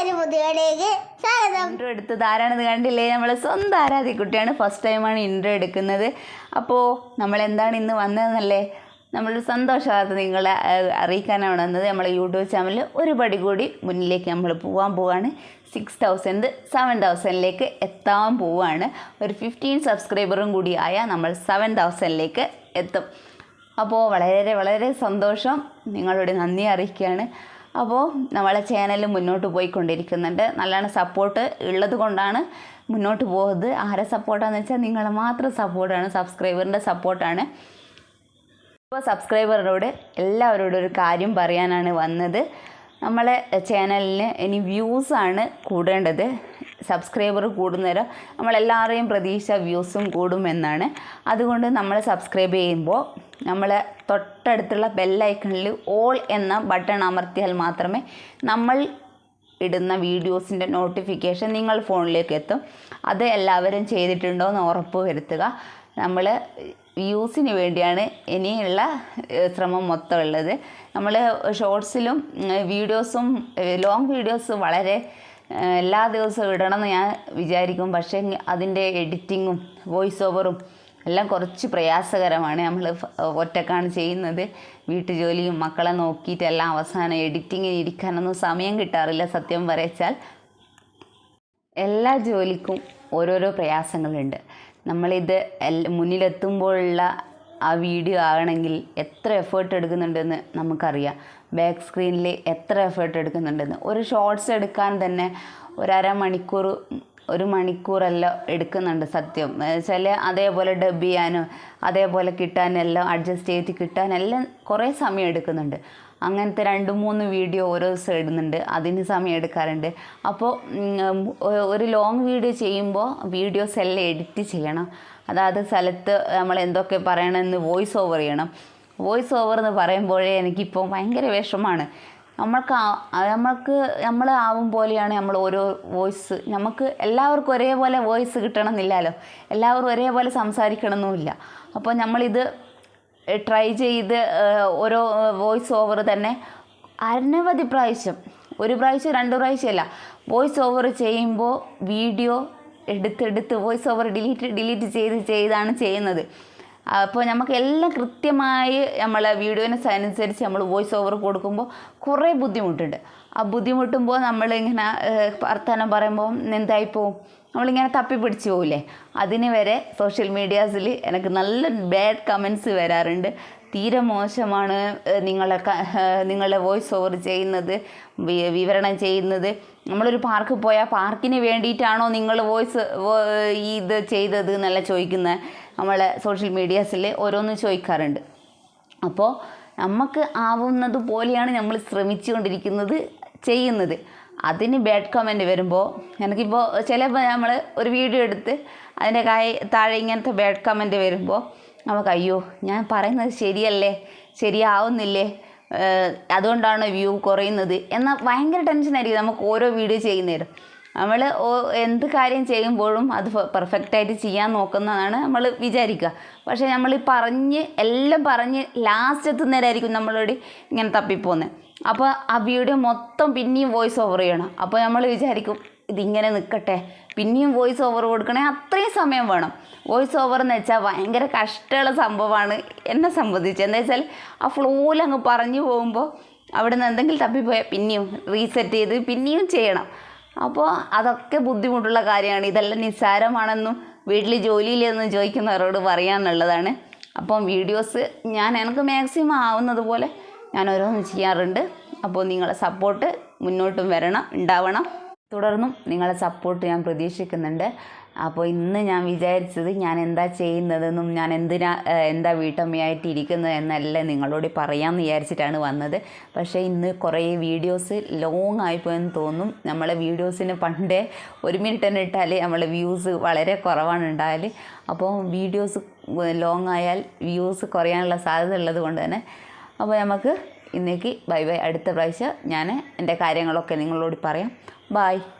ഒരു പുതിയയിലേക്ക് സ്വാഗതം. ഇൻട്രോ എടുത്തത് ആരാണെന്ന് കണ്ടില്ലേ? നമ്മളെ സ്വന്തം ആരാധി കുട്ടിയാണ് ഫസ്റ്റ് ടൈമാണ് ഇൻട്രോ എടുക്കുന്നത്. അപ്പോൾ നമ്മൾ എന്താണ് ഇന്ന് വന്നതെന്നല്ലേ? നമ്മൾ സന്തോഷവാർത്ത നിങ്ങളെ അറിയിക്കാനാണ് വന്നത്. നമ്മളെ യൂട്യൂബ് ചാനലിൽ ഒരുപടി കൂടി മുന്നിലേക്ക് നമ്മൾ പോകാൻ പോവാണ്. സിക്സ് തൗസൻഡ് സെവൻ തൗസൻഡിലേക്ക് എത്താൻ പോവാണ്. ഒരു ഫിഫ്റ്റീൻ സബ്സ്ക്രൈബറും കൂടി ആയാൽ നമ്മൾ സെവൻ തൗസൻഡിലേക്ക് എത്തും. അപ്പോൾ വളരെ വളരെ സന്തോഷം. നിങ്ങളോട് നന്ദി അറിയിക്കുകയാണ്. അപ്പോൾ നമ്മളെ ചാനൽ മുന്നോട്ട് പോയിക്കൊണ്ടിരിക്കുന്നുണ്ട്. നല്ലോണം സപ്പോർട്ട് ഉള്ളത് കൊണ്ടാണ് മുന്നോട്ട് പോകുന്നത് ആരെ സപ്പോർട്ടാണെന്ന് വെച്ചാൽ നിങ്ങൾ മാത്രം സപ്പോർട്ടാണ് സബ്സ്ക്രൈബറിന്റെ സപ്പോർട്ടാണ് അപ്പോൾ സബ്സ്ക്രൈബറിനോട് എല്ലാവരോടും ഒരു കാര്യം പറയാനാണ് വന്നത്. നമ്മളെ ചാനലിന് ഇനി വ്യൂസാണ് കൂടേണ്ടത്. സബ്സ്ക്രൈബർ കൂടുന്നേരം നമ്മളെല്ലാവരെയും പ്രതീക്ഷ വ്യൂസും കൂടുമെന്നാണ്. അതുകൊണ്ട് നമ്മൾ സബ്സ്ക്രൈബ് ചെയ്യുമ്പോൾ നമ്മൾ തൊട്ടടുത്തുള്ള ബെല്ലൈക്കണിൽ ഓൾ എന്ന ബട്ടൺ അമർത്തിയാൽ മാത്രമേ നമ്മൾ ഇടുന്ന വീഡിയോസിന്റെ നോട്ടിഫിക്കേഷൻ നിങ്ങൾ ഫോണിലേക്ക് എത്തും. അത് എല്ലാവരും ചെയ്തിട്ടുണ്ടോ എന്ന് ഉറപ്പ് വരുത്തുക. നമ്മൾ വ്യൂസിന് വേണ്ടിയാണ് ഇനിയുള്ള ശ്രമം മൊത്തം ഉള്ളത്. നമ്മൾ ഷോർട്സിലും വീഡിയോസും ലോങ് വീഡിയോസ് വളരെ എല്ലാ ദിവസവും ഇടണമെന്ന് ഞാൻ വിചാരിക്കും. പക്ഷേ അതിന്റെ എഡിറ്റിങ്ങും വോയിസ് ഓവറും എല്ലാം കുറച്ച് പ്രയാസകരമാണ്. നമ്മൾ ഒറ്റക്കാണ് ചെയ്യുന്നത്. വീട്ടുജോലിയും മക്കളെ നോക്കിയിട്ടെല്ലാം അവസാനം എഡിറ്റിങ്ങിന് ഇരിക്കാനൊന്നും സമയം കിട്ടാറില്ല സത്യം പറയച്ചാൽ. എല്ലാ ജോലിക്കും ഓരോരോ പ്രയാസങ്ങളുണ്ട്. നമ്മളിത് മുന്നിലെത്തുമ്പോഴുള്ള ആ വീഡിയോ ആകണമെങ്കിൽ എത്ര എഫേർട്ട് എടുക്കുന്നുണ്ടെന്ന് നമുക്കറിയാം. ബാക്ക് സ്ക്രീനിൽ എത്ര എഫേർട്ട് എടുക്കുന്നുണ്ടെന്ന്. ഒരു ഷോർട്സ് എടുക്കാൻ തന്നെ ഒരു അരമണിക്കൂർ ഒരു മണിക്കൂറെല്ലാം എടുക്കുന്നുണ്ട് സത്യം. ചില അതേപോലെ ഡബ് ചെയ്യാനും അതേപോലെ കിട്ടാനെല്ലാം അഡ്ജസ്റ്റ് ചെയ്ത് കിട്ടാനെല്ലാം കുറേ സമയം എടുക്കുന്നുണ്ട്. അങ്ങനത്തെ രണ്ട് മൂന്ന് വീഡിയോ ഓരോ ദിവസം ഇടുന്നുണ്ട്. അതിന് സമയം എടുക്കാറുണ്ട്. അപ്പോൾ ഒരു ലോങ് വീഡിയോ ചെയ്യുമ്പോൾ വീഡിയോസ് എല്ലാം എഡിറ്റ് ചെയ്യണം. അതായത് സ്ഥലത്ത് നമ്മൾ എന്തൊക്കെ പറയണമെന്ന് വോയിസ് ഓവർ ചെയ്യണം. വോയിസ് ഓവർ എന്ന് പറയുമ്പോഴേ എനിക്കിപ്പോൾ ഭയങ്കര വിഷമമാണ് നമ്മൾക്ക് നമ്മൾക്ക് നമ്മൾ ആവും പോലെയാണ് നമ്മൾ ഓരോ വോയിസ്. നമുക്ക് എല്ലാവർക്കും ഒരേപോലെ വോയിസ് കിട്ടണമെന്നില്ലല്ലോ. എല്ലാവരും ഒരേപോലെ സംസാരിക്കണമെന്നുമില്ല. അപ്പോൾ നമ്മളിത് ട്രൈ ചെയ്ത് ഓരോ വോയിസ് ഓവർ തന്നെ അനവധി പ്രാവശ്യം ഒരു പ്രാവശ്യം രണ്ട് പ്രാവശ്യമല്ല വോയിസ് ഓവർ ചെയ്യുമ്പോൾ വീഡിയോ എടുത്തെടുത്ത് വോയിസ് ഓവർ ഡിലീറ്റ് ഡിലീറ്റ് ചെയ്ത് ചെയ്താണ് ചെയ്യുന്നത്. അപ്പോൾ നമുക്ക് എല്ലാം കൃത്യമായി നമ്മൾ വീഡിയോനെ അനുസരിച്ച് നമ്മൾ വോയിസ് ഓവർ കൊടുക്കുമ്പോൾ കുറേ ബുദ്ധിമുട്ടുണ്ട്. ആ ബുദ്ധിമുട്ടുമ്പോൾ നമ്മളിങ്ങനെ വർത്തമാനം പറയുമ്പോൾ എന്തായിപ്പോവും നമ്മളിങ്ങനെ തപ്പി പിടിച്ച് പോകില്ലേ അതിന് വരെ സോഷ്യൽ മീഡിയാസിൽ എനിക്ക് നല്ല ബാഡ് കമൻസ് വരാറുണ്ട്. തീരെ മോശമാണ് നിങ്ങളെ നിങ്ങളുടെ വോയിസ് ഓവർ ചെയ്യുന്നത് വിവരണം ചെയ്യുന്നത്. നമ്മളൊരു പാർക്ക് പോയാൽ പാർക്കിന് വേണ്ടിയിട്ടാണോ നിങ്ങൾ വോയിസ് ഇത് ചെയ്തത് എന്നല്ല ചോദിക്കുന്നത് നമ്മളെ സോഷ്യൽ മീഡിയാസിൽ ഓരോന്ന് ചോദിക്കാറുണ്ട്. അപ്പോൾ നമുക്ക് ആവുന്നത് പോലെയാണ് നമ്മൾ ശ്രമിച്ചുകൊണ്ടിരിക്കുന്നത് ചെയ്യുന്നത്. അതിന് ബാഡ് കമന്റ് വരുമ്പോൾ എനിക്കിപ്പോൾ ചിലപ്പോൾ നമ്മൾ ഒരു വീഡിയോ എടുത്ത് അതിന്റെ കായ് താഴെ ഇങ്ങനത്തെ ബാഡ് കമന്റ് വരുമ്പോൾ നമുക്ക് അയ്യോ ഞാൻ പറയുന്നത് ശരിയല്ലേ? ശരിയാവുന്നില്ലേ? അതുകൊണ്ടാണ് വ്യൂ കുറയുന്നത്. എന്നാൽ ഭയങ്കര ടെൻഷനായിരിക്കും നമുക്ക് ഓരോ വീഡിയോ ചെയ്യുന്നേരം. നമ്മൾ എന്ത് കാര്യം ചെയ്യുമ്പോഴും അത് പെർഫെക്റ്റായിട്ട് ചെയ്യാൻ നോക്കുന്നതാണ് നമ്മൾ വിചാരിക്കുക. പക്ഷേ നമ്മൾ പറഞ്ഞ് എല്ലാം പറഞ്ഞ് ലാസ്റ്റ് എത്തുന്നേരമായിരിക്കും നമ്മളോട് ഇങ്ങനെ തപ്പിപ്പോകുന്നത് അപ്പോൾ ആ വീഡിയോ മൊത്തം പിന്നെയും വോയിസ് ഓവർ ചെയ്യണം. അപ്പോൾ നമ്മൾ വിചാരിക്കും ഇതിങ്ങനെ നിൽക്കട്ടെ പിന്നെയും വോയിസ് ഓവർ കൊടുക്കണേ അത്രയും സമയം വേണം. വോയിസ് ഓവർ എന്ന് വെച്ചാൽ ഭയങ്കര കഷ്ടമുള്ള സംഭവമാണ് എന്നെ സംബന്ധിച്ച്. എന്താ വെച്ചാൽ ആ ഫ്ലോയിൽ അങ്ങ് പറഞ്ഞു പോകുമ്പോൾ അവിടെ നിന്ന് എന്തെങ്കിലും തപ്പിപ്പോയാൽ പിന്നെയും റീസെറ്റ് ചെയ്ത് പിന്നെയും ചെയ്യണം. അപ്പോൾ അതൊക്കെ ബുദ്ധിമുട്ടുള്ള കാര്യമാണ്. ഇതെല്ലാം നിസ്സാരമാണെന്നും വീട്ടിൽ ജോലിയില്ലെന്നും ചോദിക്കുന്നവരോട് പറയാനുള്ളതാണ്. അപ്പം വീഡിയോസ് ഞാൻ എനിക്ക് മാക്സിമം ആവുന്നത് പോലെ ഞാൻ ഓരോന്നും ചെയ്യാറുണ്ട്. അപ്പോൾ നിങ്ങളെ സപ്പോർട്ട് മുന്നോട്ടും വരണം ഉണ്ടാവണം. തുടർന്നും നിങ്ങളെ സപ്പോർട്ട് ഞാൻ പ്രതീക്ഷിക്കുന്നുണ്ട്. അപ്പോൾ ഇന്ന് ഞാൻ വിചാരിച്ചത് ഞാൻ എന്താ ചെയ്യുന്നതെന്നും ഞാൻ എന്തിനാ എന്താ വീട്ടമ്മയായിട്ട് ഇരിക്കുന്നത് എന്നെല്ലാം നിങ്ങളോട് പറയാമെന്ന് വിചാരിച്ചിട്ടാണ് വന്നത്. പക്ഷേ ഇന്ന് കുറേ വീഡിയോസ് ലോങ് ആയിപ്പോയെന്ന് തോന്നും. നമ്മളെ വീഡിയോസിന് പണ്ടേ ഒരു മിനിറ്റ് തന്നെ ഇട്ടാൽ നമ്മളെ വ്യൂസ് വളരെ കുറവാണ് ഉണ്ടായാൽ അപ്പോൾ വീഡിയോസ് ലോങ് ആയാൽ വ്യൂസ് കുറയാനുള്ള സാധ്യത ഉള്ളത് കൊണ്ട് തന്നെ. അപ്പോൾ നമുക്ക് ഇന്നേക്ക് ബൈ ബൈ അടുത്ത പ്രാവശ്യം ഞാൻ എന്റെ കാര്യങ്ങളൊക്കെ നിങ്ങളോട് പറയാം. Bye.